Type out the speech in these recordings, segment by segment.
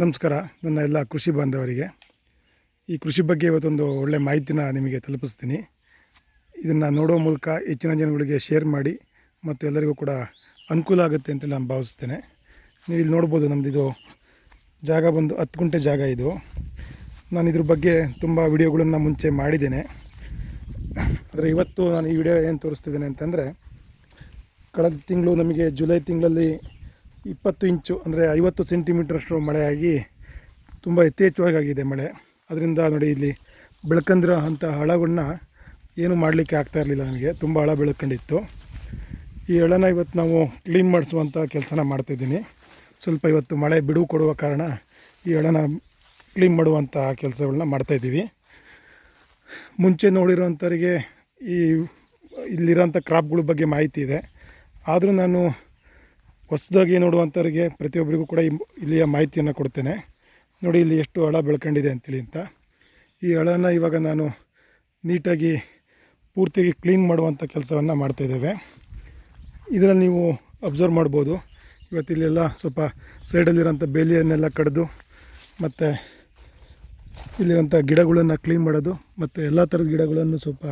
ನಮಸ್ಕಾರ. ನನ್ನ ಎಲ್ಲ ಕೃಷಿ ಬಾಂಧವರಿಗೆ. ಈ ಕೃಷಿ ಬಗ್ಗೆ ಇವತ್ತೊಂದು ಒಳ್ಳೆ ಮಾಹಿತಿನ ನಿಮಗೆ ತಲುಪಿಸ್ತೀನಿ. ಇದನ್ನು ನೋಡೋ ಮೂಲಕ ಹೆಚ್ಚಿನ ಜನಗಳಿಗೆ ಶೇರ್ ಮಾಡಿ ಮತ್ತು ಎಲ್ಲರಿಗೂ ಕೂಡ ಅನುಕೂಲ ಆಗುತ್ತೆ ಅಂತ ನಾನು ಭಾವಿಸ್ತೇನೆ. ನೀವು ಇಲ್ಲಿ ನೋಡ್ಬೋದು ಇದು ಜಾಗ ಬಂದು ಹತ್ತು ಗುಂಟೆ ಜಾಗ ಇದು. ನಾನು ಇದ್ರ ಬಗ್ಗೆ ತುಂಬ ವಿಡಿಯೋಗಳನ್ನು ಮುಂಚೆ ಮಾಡಿದ್ದೇನೆ. ಆದರೆ ಇವತ್ತು ನಾನು ಈ ವಿಡಿಯೋ ಏನು ತೋರಿಸ್ತಿದ್ದೇನೆ ಅಂತಂದರೆ, ಕಳೆದ ತಿಂಗಳು ನಮಗೆ ಜುಲೈ ತಿಂಗಳಲ್ಲಿ ಇಪ್ಪತ್ತು ಇಂಚು, ಅಂದರೆ ಐವತ್ತು ಸೆಂಟಿಮೀಟ್ರಷ್ಟು ಮಳೆಯಾಗಿ ತುಂಬ ಯಥೇಚ್ಛವಾಗಿ ಆಗಿದೆ ಮಳೆ. ಅದರಿಂದ ನೋಡಿ ಇಲ್ಲಿ ಬೆಳ್ಕಂದಿರೋ ಅಂಥ ಹಳಗಳನ್ನ ಏನು ಮಾಡಲಿಕ್ಕೆ ಆಗ್ತಾ ಇರಲಿಲ್ಲ ನನಗೆ ತುಂಬ ಹಳ ಬೆಳ್ಕೊಂಡಿತ್ತು. ಈ ಹಳನ ಇವತ್ತು ನಾವು ಕ್ಲೀನ್ ಮಾಡಿಸುವಂಥ ಕೆಲಸನ ಮಾಡ್ತಾಯಿದ್ದೀನಿ ಸ್ವಲ್ಪ ಇವತ್ತು ಮಳೆ ಬಿಡುವು ಕೊಡುವ ಕಾರಣ ಈ ಹಳನ ಕ್ಲೀನ್ ಮಾಡುವಂಥ ಕೆಲಸಗಳನ್ನ ಮಾಡ್ತಾಯಿದ್ದೀವಿ ಮುಂಚೆ ನೋಡಿರೋಂಥವ್ರಿಗೆ ಈ ಇಲ್ಲಿರೋಂಥ ಕ್ರಾಪ್ಗಳ ಬಗ್ಗೆ ಮಾಹಿತಿ ಇದೆ. ಆದರೂ ನಾನು ಹೊಸದಾಗಿ ನೋಡುವಂಥವ್ರಿಗೆ ಪ್ರತಿಯೊಬ್ಬರಿಗೂ ಕೂಡ ಇಲ್ಲಿಯ ಮಾಹಿತಿಯನ್ನು ಕೊಡ್ತೇನೆ. ನೋಡಿ ಇಲ್ಲಿ ಎಷ್ಟು ಹಳ ಬೆಳ್ಕೊಂಡಿದೆ ಅಂತೇಳಿ ಅಂತ. ಈ ಹಳನ ಇವಾಗ ನಾನು ನೀಟಾಗಿ ಪೂರ್ತಿಯಾಗಿ ಕ್ಲೀನ್ ಮಾಡುವಂಥ ಕೆಲಸವನ್ನು ಮಾಡ್ತಾಯಿದ್ದೇವೆ ಇದರಲ್ಲಿ ನೀವು ಅಬ್ಸರ್ವ್ ಮಾಡ್ಬೋದು. ಇವತ್ತು ಇಲ್ಲೆಲ್ಲ ಸ್ವಲ್ಪ ಸೈಡಲ್ಲಿರೋಂಥ ಬೇಲಿಯನ್ನೆಲ್ಲ ಕಡಿದು ಮತ್ತು ಇಲ್ಲಿರೋಂಥ ಗಿಡಗಳನ್ನು ಕ್ಲೀನ್ ಮಾಡೋದು ಮತ್ತು ಎಲ್ಲ ಥರದ ಗಿಡಗಳನ್ನು ಸ್ವಲ್ಪ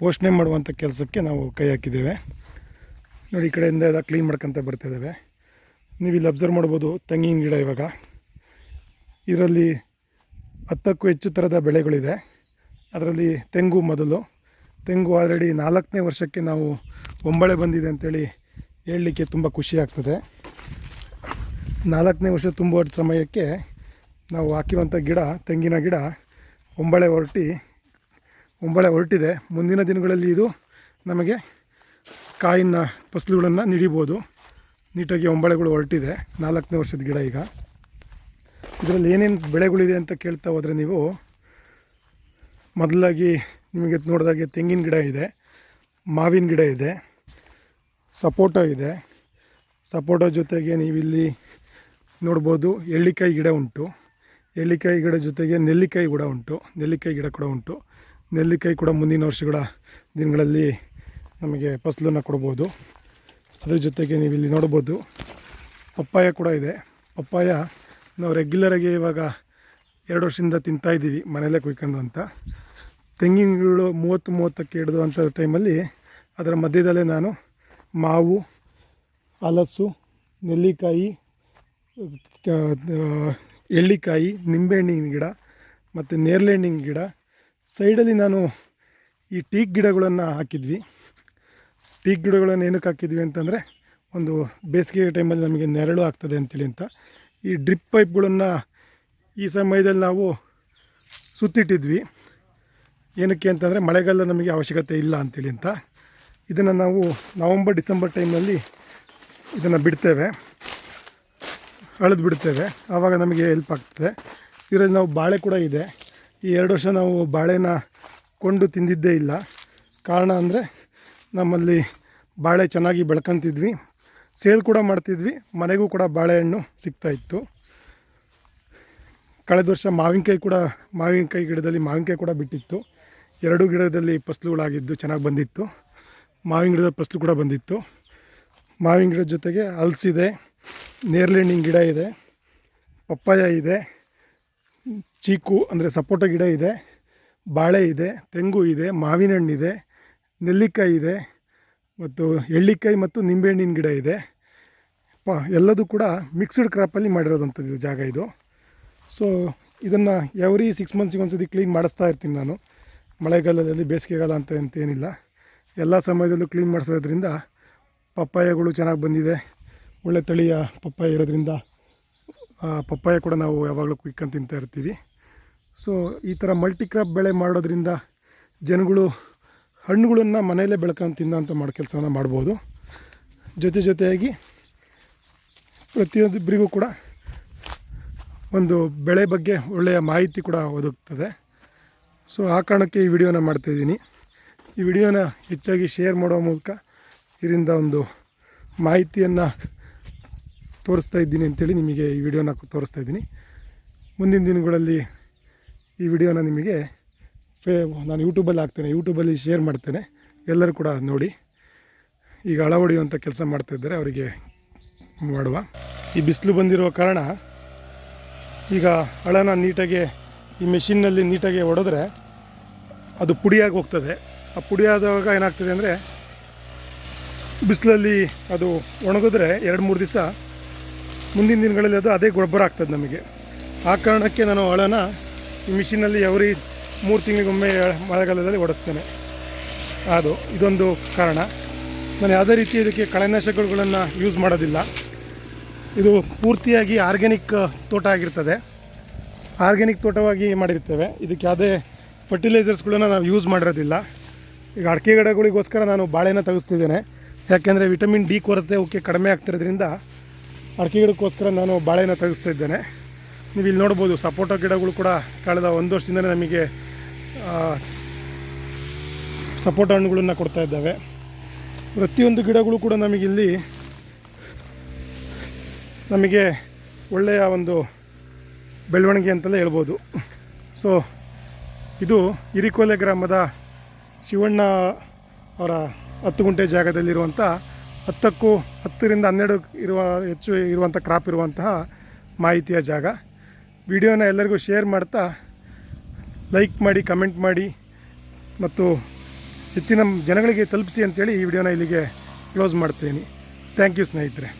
ಪೋಷಣೆ ಮಾಡುವಂಥ ಕೆಲಸಕ್ಕೆ ನಾವು ಕೈ ಹಾಕಿದ್ದೇವೆ. ನೋಡಿ, ಈ ಕಡೆಯಿಂದ ಎಲ್ಲ ಕ್ಲೀನ್ ಮಾಡ್ಕೊತ ಬರ್ತಾಯಿದ್ದಾವೆ ನೀವು ಇಲ್ಲಿ ಅಬ್ಸರ್ವ್ ಮಾಡ್ಬೋದು, ತೆಂಗಿನ ಗಿಡ ಇವಾಗ. ಇದರಲ್ಲಿ ಹತ್ತಕ್ಕೂ ಹೆಚ್ಚು ಥರದ ಬೆಳೆಗಳಿದೆ. ಅದರಲ್ಲಿ ತೆಂಗು ಮೊದಲು. ತೆಂಗು ಆಲ್ರೆಡಿ ನಾಲ್ಕನೇ ವರ್ಷಕ್ಕೆ ನಾವು ಒಂಬಳೆ ಬಂದಿದೆ ಅಂತೇಳಿ ಹೇಳಲಿಕ್ಕೆ ತುಂಬ ಖುಷಿ ಆಗ್ತದೆ. ನಾಲ್ಕನೇ ವರ್ಷ ತುಂಬ ಸಮಯಕ್ಕೆ ನಾವು ಹಾಕಿರುವಂಥ ಗಿಡ, ತೆಂಗಿನ ಗಿಡ ಒಂಬಳೆ ಹೊರಟಿ, ಒಂಬಳೆ ಹೊರಟಿದೆ. ಮುಂದಿನ ದಿನಗಳಲ್ಲಿ ಇದು ನಮಗೆ ಕಾಯಿನ ಫಸಲುಗಳನ್ನು ನೀಡಿಬೋದು. ನೀಟಾಗಿ ಒಂಬಳೆಗಳು ಹೊರಟಿದೆ. ನಾಲ್ಕನೇ ವರ್ಷದ ಗಿಡ ಈಗ. ಇದರಲ್ಲಿ ಏನೇನು ಬೆಳೆಗಳಿದೆ ಅಂತ ಕೇಳ್ತಾ ಹೋದರೆ ನೀವು ಮೊದಲಾಗಿ ನಿಮಗೆ ನೋಡಿದಾಗೆ ತೆಂಗಿನ ಗಿಡ ಇದೆ, ಮಾವಿನ ಗಿಡ ಇದೆ, ಸಪೋಟ ಇದೆ. ಸಪೋಟ ಜೊತೆಗೆ ನೀವಿಲ್ಲಿ ನೋಡ್ಬೋದು ಎಳ್ಳಿಕಾಯಿ ಗಿಡ ಉಂಟು. ಎಳ್ಳಿಕಾಯಿ ಗಿಡ ಜೊತೆಗೆ ನೆಲ್ಲಿಕಾಯಿ ಕೂಡ ಉಂಟು. ನೆಲ್ಲಿಕಾಯಿ ಗಿಡ ಕೂಡ ಉಂಟು. ನೆಲ್ಲಿಕಾಯಿ ಕೂಡ ಮುಂದಿನ ವರ್ಷಗಳ ದಿನಗಳಲ್ಲಿ ನಮಗೆ ಫಸಲನ್ನು ಕೊಡ್ಬೋದು. ಅದ್ರ ಜೊತೆಗೆ ನೀವು ಇಲ್ಲಿ ನೋಡ್ಬೋದು, ಪಪ್ಪಾಯ ಕೂಡ ಇದೆ. ಪಪ್ಪಾಯ ನಾವು ರೆಗ್ಯುಲರಾಗಿ ಇವಾಗ ಎರಡು ವರ್ಷದಿಂದ ತಿಂತಾ ಇದ್ದೀವಿ, ಮನೆಯಲ್ಲೇ ಕುಯ್ಕೊಂಡು ಅಂತ. ತೆಂಗಿನ ಮೂವತ್ತು ಮೂವತ್ತಕ್ಕೆ ಹಿಡಿದು ಅಂಥ ಟೈಮಲ್ಲಿ ಅದರ ಮಧ್ಯದಲ್ಲೇ ನಾನು ಮಾವು, ಹಲಸು, ನೆಲ್ಲಿಕಾಯಿ ಎಳ್ಳಿಕಾಯಿ, ನಿಂಬೆಹಣ್ಣಿನ ಗಿಡ ಮತ್ತು ನೇರಳೆ ಹಣ್ಣಿನ ಗಿಡ. ಸೈಡಲ್ಲಿ ನಾನು ಈ ಟೀಕ್ ಗಿಡಗಳನ್ನು ಹಾಕಿದ್ವಿ. ಟೀಕ್ ಗಿಡಗಳನ್ನು ಏನಕ್ಕೆ ಹಾಕಿದ್ವಿ ಅಂತಂದರೆ ಒಂದು ಬೇಸಿಗೆ ಟೈಮಲ್ಲಿ ನಮಗೆ ನೆರಳು ಆಗ್ತದೆ ಅಂತೇಳಿ ಅಂತ. ಈ ಡ್ರಿಪ್ ಪೈಪ್ಗಳನ್ನು ಈ ಸಮಯದಲ್ಲಿ ನಾವು ಸುತ್ತಿಟ್ಟಿದ್ವಿ. ಏನಕ್ಕೆ ಅಂತಂದರೆ ಮಳೆಗಾಲ ನಮಗೆ ಅವಶ್ಯಕತೆ ಇಲ್ಲ ಅಂತೇಳಿ ಅಂತ. ಇದನ್ನು ನಾವು ನವಂಬರ್, ಡಿಸೆಂಬರ್ ಟೈಮಲ್ಲಿ ಇದನ್ನು ಬಿಡ್ತೇವೆ. ಅಳೆದು ಬಿಡ್ತೇವೆ. ಆವಾಗ ನಮಗೆ ಹೆಲ್ಪ್ ಆಗ್ತದೆ. ಇದರಲ್ಲಿ ನಾವು ಬಾಳೆ ಕೂಡ ಇದೆ. ಈ ಎರಡು ವರ್ಷ ನಾವು ಬಾಳೆನ ಕೊಂಡು ತಿಂದಿದ್ದೇ ಇಲ್ಲ. ಕಾರಣ ಅಂದರೆ ನಮ್ಮಲ್ಲಿ ಬಾಳೆ ಚೆನ್ನಾಗಿ ಬೆಳ್ಕೊತಿದ್ವಿ. ಸೇಲ್ ಕೂಡ ಮಾಡ್ತಿದ್ವಿ. ಮನೆಗೂ ಕೂಡ ಬಾಳೆಹಣ್ಣು ಸಿಗ್ತಾಯಿತ್ತು ಕಳೆದ ವರ್ಷ ಮಾವಿನಕಾಯಿ ಕೂಡ, ಮಾವಿನಕಾಯಿ ಗಿಡದಲ್ಲಿ ಮಾವಿನಕಾಯಿ ಕೂಡ ಬಿಟ್ಟಿತ್ತು. ಎರಡೂ ಗಿಡದಲ್ಲಿ ಫಸ್ಲುಗಳಾಗಿದ್ದು ಚೆನ್ನಾಗಿ ಬಂದಿತ್ತು. ಮಾವಿನ ಗಿಡದ ಫಸ್ಲು ಕೂಡ ಬಂದಿತ್ತು. ಮಾವಿನ ಗಿಡದ ಜೊತೆಗೆ ಹಲಸಿದೆ ನೇರಳೆ ಹಣ್ಣಿನ ಗಿಡ ಇದೆ, ಪಪ್ಪಾಯ ಇದೆ, ಚೀಕು ಅಂದರೆ ಸಪೋಟ ಗಿಡ ಇದೆ, ಬಾಳೆ ಇದೆ, ತೆಂಗು ಇದೆ ಮಾವಿನ ಹಣ್ಣಿದೆ ನೆಲ್ಲಿಕಾಯಿ ಇದೆ ಮತ್ತು ಎಳ್ಳಿಕಾಯಿ ಮತ್ತು ನಿಂಬೆಹಣ್ಣಿನ ಗಿಡ ಇದೆ. ಪ, ಎಲ್ಲದೂ ಕೂಡ ಮಿಕ್ಸ್ಡ್ ಕ್ರಾಪಲ್ಲಿ ಮಾಡಿರೋದಂಥದ್ದು ಜಾಗ ಇದು. ಸೊ ಇದನ್ನು ಎವ್ರಿ ಸಿಕ್ಸ್ ಮಂತ್ಸಿಗೆ ಒಂದ್ಸತಿ ಕ್ಲೀನ್ ಮಾಡಿಸ್ತಾ ಇರ್ತೀನಿ ನಾನು. ಮಳೆಗಾಲದಲ್ಲಿ ಬೇಸಿಗೆಗಾಲ ಅಂತ ಅಂತೇನಿಲ್ಲ ಎಲ್ಲ ಸಮಯದಲ್ಲೂ ಕ್ಲೀನ್ ಮಾಡಿಸೋದ್ರಿಂದ ಪಪ್ಪಾಯಗಳು ಚೆನ್ನಾಗಿ ಬಂದಿದೆ. ಒಳ್ಳೆ ತಳಿಯ ಪಪ್ಪಾಯ ಇರೋದ್ರಿಂದ ಪಪ್ಪಾಯ ಕೂಡ ನಾವು ಯಾವಾಗಲೂ ಕುಯ್ಕೊಂಡು ತಿಂತಾ ಇರ್ತೀವಿ. ಸೊ ಈ ಥರ ಮಲ್ಟಿ ಕ್ರಾಪ್ ಬೆಳೆ ಮಾಡೋದ್ರಿಂದ ಜನಗಳು ಹಣ್ಣುಗಳನ್ನು ಮನೆಯಲ್ಲೇ ಬೆಳ್ಕೊಂಡು ತಿನ್ನೋಂಥ ಮಾಡೋ ಕೆಲಸನ ಮಾಡ್ಬೋದು. ಜೊತೆ ಜೊತೆಯಾಗಿ ಪ್ರತಿಯೊಬ್ಬರಿಗೂ ಕೂಡ ಒಂದು ಬೆಳೆ ಬಗ್ಗೆ ಒಳ್ಳೆಯ ಮಾಹಿತಿ ಕೂಡ ಒದಗ್ತದೆ. ಸೊ, ಆ ಕಾರಣಕ್ಕೆ ಈ ವಿಡಿಯೋನ ಮಾಡ್ತಾಯಿದ್ದೀನಿ ಈ ವಿಡಿಯೋನ ಹೆಚ್ಚಾಗಿ ಶೇರ್ ಮಾಡೋ ಮೂಲಕ ಇದರಿಂದ ಒಂದು ಮಾಹಿತಿಯನ್ನು ತೋರಿಸ್ತಾ ಇದ್ದೀನಿ ಅಂತೇಳಿ ನಿಮಗೆ ಈ ವಿಡಿಯೋನ ತೋರಿಸ್ತಾ ಇದ್ದೀನಿ. ಮುಂದಿನ ದಿನಗಳಲ್ಲಿ ಈ ವಿಡಿಯೋನ ನಿಮಗೆ ಫೇ ನಾನು ಯೂಟ್ಯೂಬಲ್ಲಿ ಹಾಕ್ತೇನೆ, ಯೂಟ್ಯೂಬಲ್ಲಿ ಶೇರ್ ಮಾಡ್ತೇನೆ. ಎಲ್ಲರೂ ಕೂಡ ನೋಡಿ. ಈಗ ಅಳವಡಿಯುವಂಥ ಕೆಲಸ ಮಾಡ್ತಾಯಿದ್ದಾರೆ ಅವರಿಗೆ ಮಾಡುವ. ಈ ಬಿಸಿಲು ಬಂದಿರುವ ಕಾರಣ ಈಗ ಹಳನ ನೀಟಾಗಿ, ಈ ಮೆಷಿನ್ನಲ್ಲಿ ನೀಟಾಗಿ ಹೊಡೆದ್ರೆ ಅದು ಪುಡಿಯಾಗಿ ಹೋಗ್ತದೆ. ಆ ಪುಡಿಯಾದಾಗ ಏನಾಗ್ತದೆ ಅಂದರೆ ಬಿಸಿಲಲ್ಲಿ ಅದು ಒಣಗಿದ್ರೆ ಎರಡು, ಮೂರು ದಿವಸ ಮುಂದಿನ ದಿನಗಳಲ್ಲಿ ಅದು ಅದೇ ಗೊಬ್ಬರ ಆಗ್ತದೆ ನಮಗೆ. ಆ ಕಾರಣಕ್ಕೆ ನಾನು ಹಳನ ಈ ಮಿಷಿನಲ್ಲಿ ಎವ್ರಿ ಮೂರು ತಿಂಗಳಿಗೊಮ್ಮೆ ಮಳೆಗಾಲದಲ್ಲಿ ಓಡಿಸ್ತೇನೆ. ಅದು, ಇದೊಂದು ಕಾರಣ. ನಾನು ಯಾವುದೇ ರೀತಿ ಇದಕ್ಕೆ ಕಳೆನಾಶಕಗಳನ್ನು ಯೂಸ್ ಮಾಡೋದಿಲ್ಲ. ಇದು ಪೂರ್ತಿಯಾಗಿ ಆರ್ಗ್ಯಾನಿಕ್ ತೋಟ ಆಗಿರ್ತದೆ. ಆರ್ಗ್ಯಾನಿಕ್ ತೋಟವಾಗಿ ಮಾಡಿರ್ತೇವೆ. ಇದಕ್ಕೆ ಯಾವುದೇ ಫರ್ಟಿಲೈಸರ್ಸ್ಗಳನ್ನ ನಾವು ಯೂಸ್ ಮಾಡಿರೋದಿಲ್ಲ. ಈಗ ಅಡಿಕೆ ಗಿಡಗಳಿಗೋಸ್ಕರ ನಾನು ಬಾಳೆನ ತೆಗೆಸ್ತಿದ್ದೇನೆ. ಯಾಕೆಂದರೆ ವಿಟಮಿನ್ ಡಿ ಕೊರತೆ ಅವಕ್ಕೆ ಕಡಿಮೆ ಆಗ್ತಿರೋದ್ರಿಂದ ಅಡಿಕೆ ಗಿಡಕ್ಕೋಸ್ಕರ ನಾನು ಬಾಳೆನ ತೆಗೆಸ್ತಾ ಇದ್ದೇನೆ ನೀವು ಇಲ್ಲಿ ನೋಡ್ಬೋದು ಸಪೋಟ ಗಿಡಗಳು ಕೂಡ ಕಳೆದ ಒಂದು ವರ್ಷದಿಂದಲೇ ನಮಗೆ ಸಪೋಟ ಹಣ್ಣುಗಳನ್ನು ಕೊಡ್ತಾ ಇದ್ದಾವೆ. ಪ್ರತಿಯೊಂದು ಗಿಡಗಳು ಕೂಡ ನಮಗಿಲ್ಲಿ ನಮಗೆ ಒಳ್ಳೆಯ ಒಂದು ಬೆಳವಣಿಗೆ ಅಂತಲೇ ಹೇಳ್ಬೋದು. ಸೊ ಇದು ಹಿರಿಕೋಲೆ ಗ್ರಾಮದ ಶಿವಣ್ಣ ಅವರ ಹತ್ತು ಗುಂಟೆ ಜಾಗದಲ್ಲಿರುವಂಥ ಹತ್ತಕ್ಕೂ ಹತ್ತರಿಂದ ಹನ್ನೆರಡು ಇರುವ ಹೆಚ್ಚು ಇರುವಂಥ ಕ್ರಾಪ್ ಇರುವಂತಹ ಮಾಹಿತಿಯ ಜಾಗ. ವಿಡಿಯೋನ ಎಲ್ಲರಿಗೂ ಶೇರ್ ಮಾಡ್ತಾ ಲೈಕ್ ಮಾಡಿ, ಕಮೆಂಟ್ ಮಾಡಿ ಮತ್ತು ಹೆಚ್ಚಿನ ಜನಗಳಿಗೆ ತಲುಪಿಸಿ ಅಂತೇಳಿ ಈ ವಿಡಿಯೋನ ಇಲ್ಲಿಗೆ ಕ್ಲೋಸ್ ಮಾಡ್ತೀನಿ. ಥ್ಯಾಂಕ್ ಯು ಸ್ನೇಹಿತರೆ.